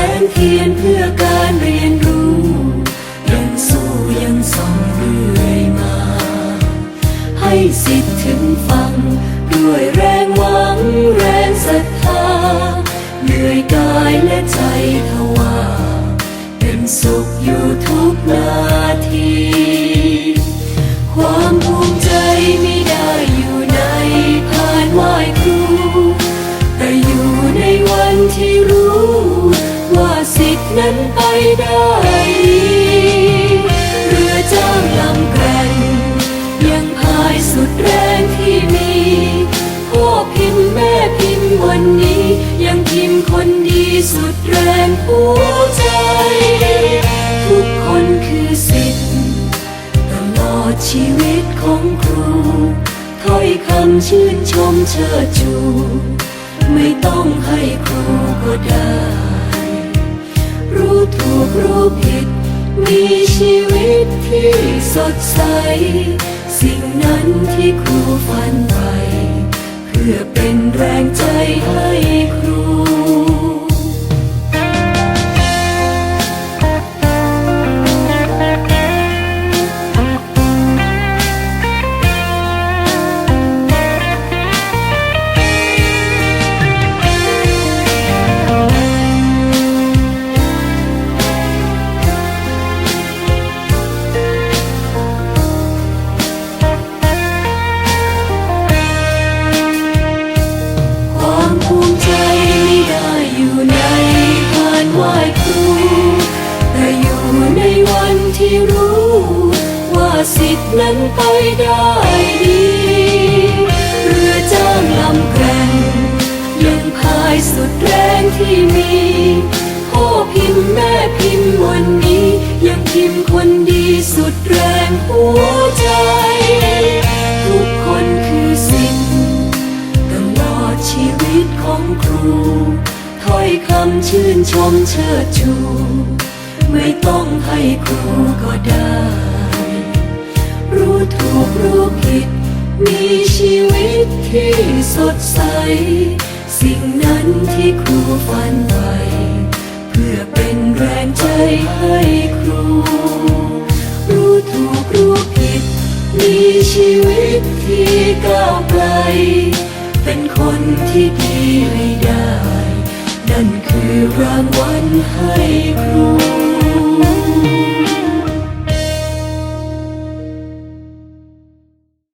แสงเทียนเพื่อการเรียนรู้ ยังสู้ยังส่องเรื่อยมา ให้สิทธิ์ถึงฟัง ด้วยแรงหวังแรงศรัทธา เหนื่อยกายและใจทว่าเป็นสุขอยู่ทุกนาที ความภูมิใจไม่ได้อยู่ในพานไหว้ครู แต่อยู่ในวันที่รู้ สิทธิ์นั้นไปได้ดีเรือจ้าลำแกร่งยังพายสุดแรงที่มีพ่อพิมพ์แม่พิมพ์วันนี้ ยังพิมพ์คนดีสุดแรงหัวใจ ทุกคนคือสิทธิ์ตลอดชีวิตของครูถ้อยคำชื่นชมเชิดชู ไม่ต้องให้ กรู้ผิด มีชีวิตที่สดใส สิ่งนั้นที่ครูฝันไป เพื่อเป็นแรงใจให้ครู ไหว้ครู แต่อยู่ในวันที่รู้ ว่าสิทธินั้นไปได้ดีเรือจ้างลำแกร่งยังพายสุดแรงที่มีพ่อพิมพ์แม่พิมพ์วันนี้ ยังพิมพ์คนดีสุดแรงหัวใจ ชื่นชมเชิดชู ไม่ต้องให้ครูก็ได้ รู้ถูกรู้ผิด มีชีวิตที่สดใส สิ่งนั้นที่ครูฝันไปเพื่อเป็นแรงใจให้ครู รู้ถูกรู้ผิด มีชีวิตที่ก้าวไกล เป็นคนที่ดีให้ได้ นั่นคือรางวัลให้ครู